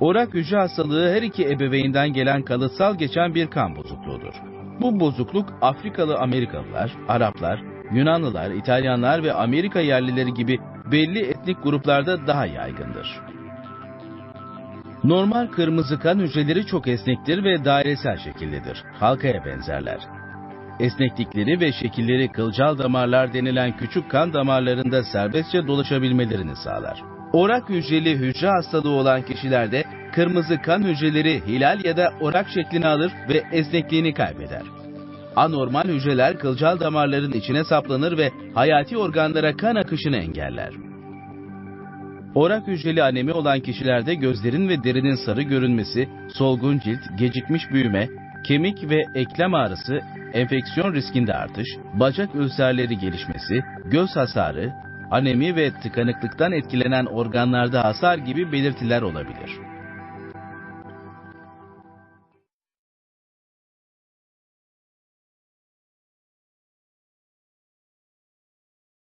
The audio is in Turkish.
Orak hücre hastalığı her iki ebeveynden gelen kalıtsal geçen bir kan bozukluğudur. Bu bozukluk Afrikalı Amerikalılar, Araplar, Yunanlılar, İtalyanlar ve Amerika yerlileri gibi belli etnik gruplarda daha yaygındır. Normal kırmızı kan hücreleri çok esnektir ve dairesel şekillidir. Halkaya benzerler. Esneklikleri ve şekilleri kılcal damarlar denilen küçük kan damarlarında serbestçe dolaşabilmelerini sağlar. Orak hücreli hücre hastalığı olan kişilerde kırmızı kan hücreleri hilal ya da orak şeklini alır ve esnekliğini kaybeder. Anormal hücreler kılcal damarların içine saplanır ve hayati organlara kan akışını engeller. Orak hücreli anemi olan kişilerde gözlerin ve derinin sarı görünmesi, solgun cilt, gecikmiş büyüme, kemik ve eklem ağrısı, enfeksiyon riskinde artış, bacak ülserleri gelişmesi, göz hasarı, anemi ve tıkanıklıktan etkilenen organlarda hasar gibi belirtiler olabilir.